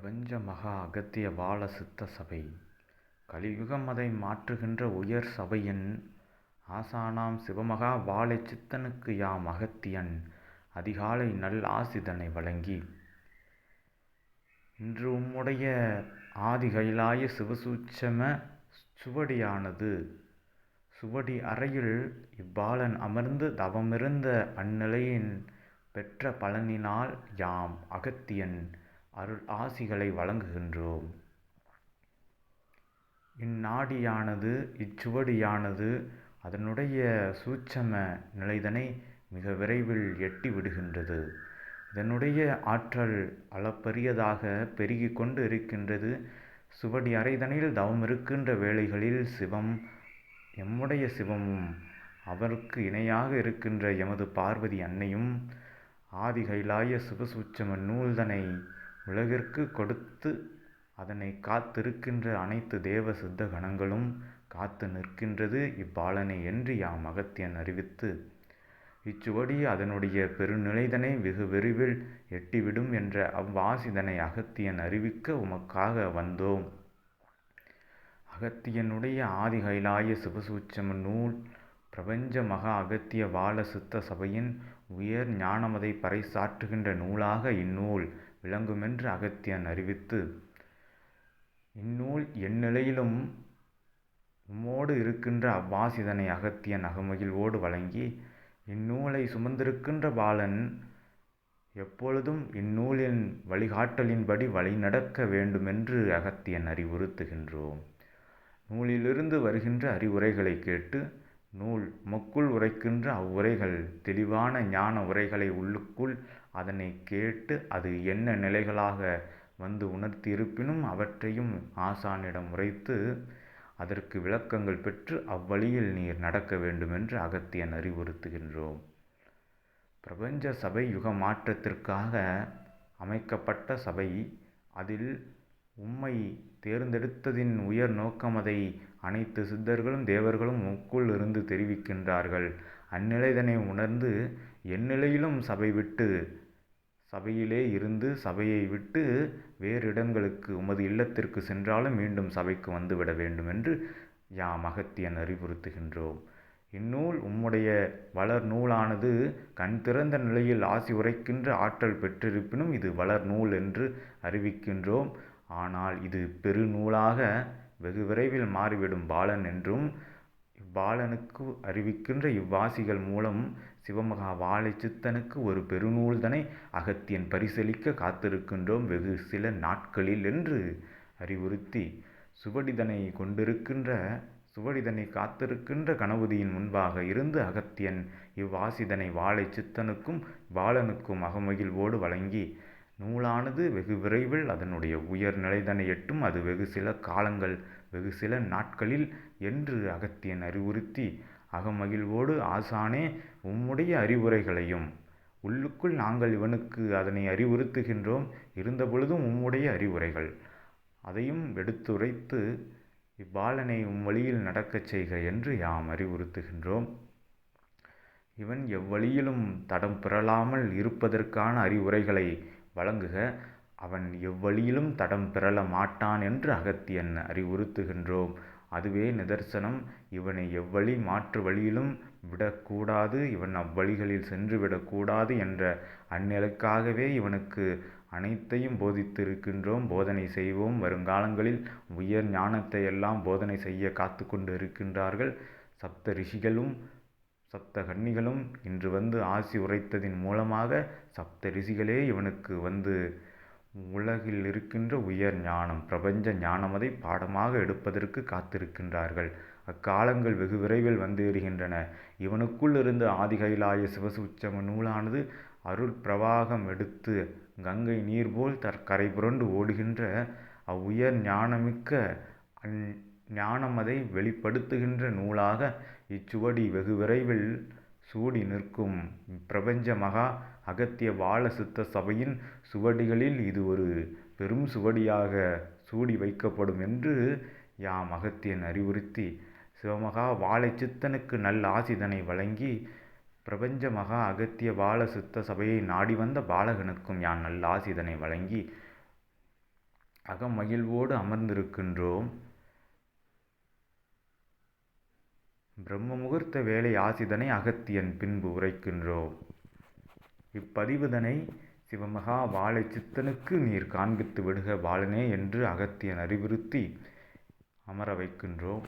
பிரபஞ்ச மகா அகத்திய பால சித்த சபை. கலியுகம் அதை மாற்றுகின்ற உயர் சபையின். ஆசானாம் சிவமகா வாழை சித்தனுக்கு யாம் அகத்தியன். அதிகாலை நல் ஆசிதனை வழங்கி. இன்று உம்முடைய ஆதி கைலாய சிவசூட்சம சுவடியானது. சுவடி அறையில் இவ்வாலன் அமர்ந்து தவமிருந்த அந்நிலையின் பெற்ற பலனினால் யாம் அகத்தியன். அருள் ஆசிகளை வழங்குகின்றோம். இந்நாடியானது இச்சுவடியானது அதனுடைய சூட்சம நிலைதனை மிக விரைவில் எட்டி விடுகின்றது. இதனுடைய ஆற்றல் அளப்பரியதாக பெருகி கொண்டு இருக்கின்றது. சுவடி அறைதனில் தவம் இருக்கின்ற வேளைகளில் சிவம் எம்முடைய சிவமும் அவருக்கு இணையாக இருக்கின்ற எமது பார்வதி அன்னையும் ஆதி கைலாய சிவசூட்சம நூல்தனை உலகிற்கு கொடுத்து அதனை காத்திருக்கின்ற அனைத்து தேவ சித்த கணங்களும் காத்து நிற்கின்றது இப்பாலனை என்று யாம் அகத்தியன் அறிவித்து இச்சுவடி அதனுடைய பெருநிலைதனை வெகு விரைவில் எட்டிவிடும் என்ற அவ்வாசிதனை அகத்தியன் அறிவிக்க உமக்காக வந்தோம். அகத்தியனுடைய ஆதி கைலாய சிவசூச்சம நூல் பிரபஞ்ச மகா அகத்திய பால சித்த சபையின் உயர் ஞானமதை பறைசாற்றுகின்ற நூலாக இந்நூல் விளங்குமென்று அகத்தியன் அறிவித்து இந்நூல் எந்நிலையிலும் உம்மோடு இருக்கின்ற அவ்வாசிதனை அகத்தியன் அகமகிழ்வோடு வழங்கி இந்நூலை சுமந்திருக்கின்ற பாலன் எப்பொழுதும் இந்நூலின் வழிகாட்டலின்படி வழிநடக்க வேண்டுமென்று அகத்தியன் அறிவுறுத்துகின்றோம். நூலிலிருந்து வருகின்ற அறிவுரைகளை கேட்டு நூல் மக்குள் உரைக்கின்ற அவ்வுரைகள் தெளிவான ஞான உரைகளை உள்ளுக்குள் அதனை கேட்டு அது என்ன நிலைகளாக வந்து உணர்த்தியிருப்பினும் அவற்றையும் ஆசானிடம் உரைத்து அதற்கு விளக்கங்கள் பெற்று அவ்வழியில் நீர் நடக்க வேண்டுமென்று அகத்தியன் அறிவுறுத்துகின்றோம். பிரபஞ்ச சபை யுக மாற்றத்திற்காக அமைக்கப்பட்ட சபை அதில் உம்மை தேர்ந்தெடுத்ததின் உயர் நோக்கம் அதை அனைத்து சித்தர்களும் தேவர்களும் உக்குள் இருந்து தெரிவிக்கின்றார்கள். அந்நிலைதனை உணர்ந்து எந்நிலையிலும் சபை விட்டு சபையிலே இருந்து சபையை விட்டு வேறு இடங்களுக்கு உமது இல்லத்திற்கு சென்றாலும் மீண்டும் சபைக்கு வந்துவிட வேண்டும் என்று யாம் அகத்தியன் அறிவுறுத்துகின்றோம். இந்நூல் உம்முடைய வளர் நூலானது கண் திறந்த நிலையில் ஆசி உரைக்கின்ற ஆற்றல் பெற்றிருப்பினும் இது வளர் நூல் என்று அறிவிக்கின்றோம். ஆனால் இது பெருநூலாக வெகு விரைவில் மாறிவிடும் பாலன் என்றும் இவ்வாலனுக்கு அறிவிக்கின்ற இவ்வாசிகள் மூலம் சிவமகா வாழை சித்தனுக்கு ஒரு பெருநூல்தனை அகத்தியன் பரிசளிக்க காத்திருக்கின்றோம் வெகு சில நாட்களில் என்று அறிவுறுத்தி சுவடிதனை கொண்டிருக்கின்ற சுவடிதனை காத்திருக்கின்ற கணபதியின் முன்பாக இருந்து அகத்தியன் இவ்வாசிதனை வாழை சித்தனுக்கும் பாலனுக்கும் அகமகிழ்வோடு வழங்கி நூலானது வெகு விரைவில் அதனுடைய உயர் நிலைதனை எட்டும். அது வெகு சில காலங்கள் வெகு சில நாட்களில் என்று அகத்தியன் அறிவுறுத்தி அகமகிழ்வோடு ஆசானே உம்முடைய அறிவுரைகளையும் உள்ளுக்குள் நாங்கள் இவனுக்கு அதனை அறிவுறுத்துகின்றோம். இருந்தபொழுதும் உம்முடைய அறிவுரைகள். அதையும் எடுத்துரைத்து இப்பாலனை உம் வழியில் நடக்கச் செய்க என்று யாம் அறிவுறுத்துகின்றோம். இவன் எவ்வழியிலும் தடம் பிறழாமல் இருப்பதற்கான அறிவுரைகளை வழங்குக. அவன் எவ்வழியிலும் தடம் பிறழ மாட்டான் என்று அகத்தியன் அறிவுறுத்துகின்றோம். அதுவே நிதர்சனம். இவனை எவ்வழி மாற்று வழியிலும் விடக்கூடாது. இவன் அவ்வழிகளில் சென்று விடக்கூடாது என்ற அந்நிலைக்காகவே இவனுக்கு அனைத்தையும் போதித்திருக்கின்றோம். போதனை செய்வோம். வருங்காலங்களில் உயர் ஞானத்தை எல்லாம் போதனை செய்ய காத்து கொண்டு இருக்கின்றார்கள். சப்த ரிஷிகளும் சப்த கன்னிகளும் இன்று வந்து ஆசி உரைத்ததின் மூலமாக சப்த ரிஷிகளே இவனுக்கு வந்து உலகில் இருக்கின்ற உயர் ஞானம் பிரபஞ்ச ஞானமதை பாடமாக எடுப்பதற்கு காத்திருக்கின்றார்கள். அக்காலங்கள் வெகு விரைவில் வந்துவிடுகின்றன இவனுக்குள் இருந்து ஆதிகைலாய சிவசுச்சம நூலானது அருள் பிரவாகம் எடுத்து கங்கை நீர் போல் தற்கரை புரண்டு ஓடுகின்ற அவ்வுயர் ஞானமிக்க அந் ஞானம் அதை வெளிப்படுத்துகின்ற நூலாக இச்சுவடி வெகு விரைவில் சூடி நிற்கும். பிரபஞ்ச மகா அகத்திய பால சித்த சபையின் சுவடிகளில் இது ஒரு பெரும் சுவடியாக சூடி வைக்கப்படும் என்று யாம் அகத்தியன் அறிவுறுத்தி சிவமகா வாழை சித்தனுக்கு நல் ஆசிதனை வழங்கி பிரபஞ்ச மகா அகத்திய பால சபையை நாடி வந்த பாலகனுக்கும் யான் நல் ஆசிதனை வழங்கி அகமகிழ்வோடு அமர்ந்திருக்கின்றோம். பிரம்ம முகூர்த்த வேலை ஆசிதனை அகத்தியன் பின்பு உரைக்கின்றோம். இப்பதிவுதனை சிவமகா வாழை சித்தனுக்கு நீர் காண்பித்து விடுக வாழனே என்று அகத்தியன் அறிவுறுத்தி அமர வைக்கின்றோம்.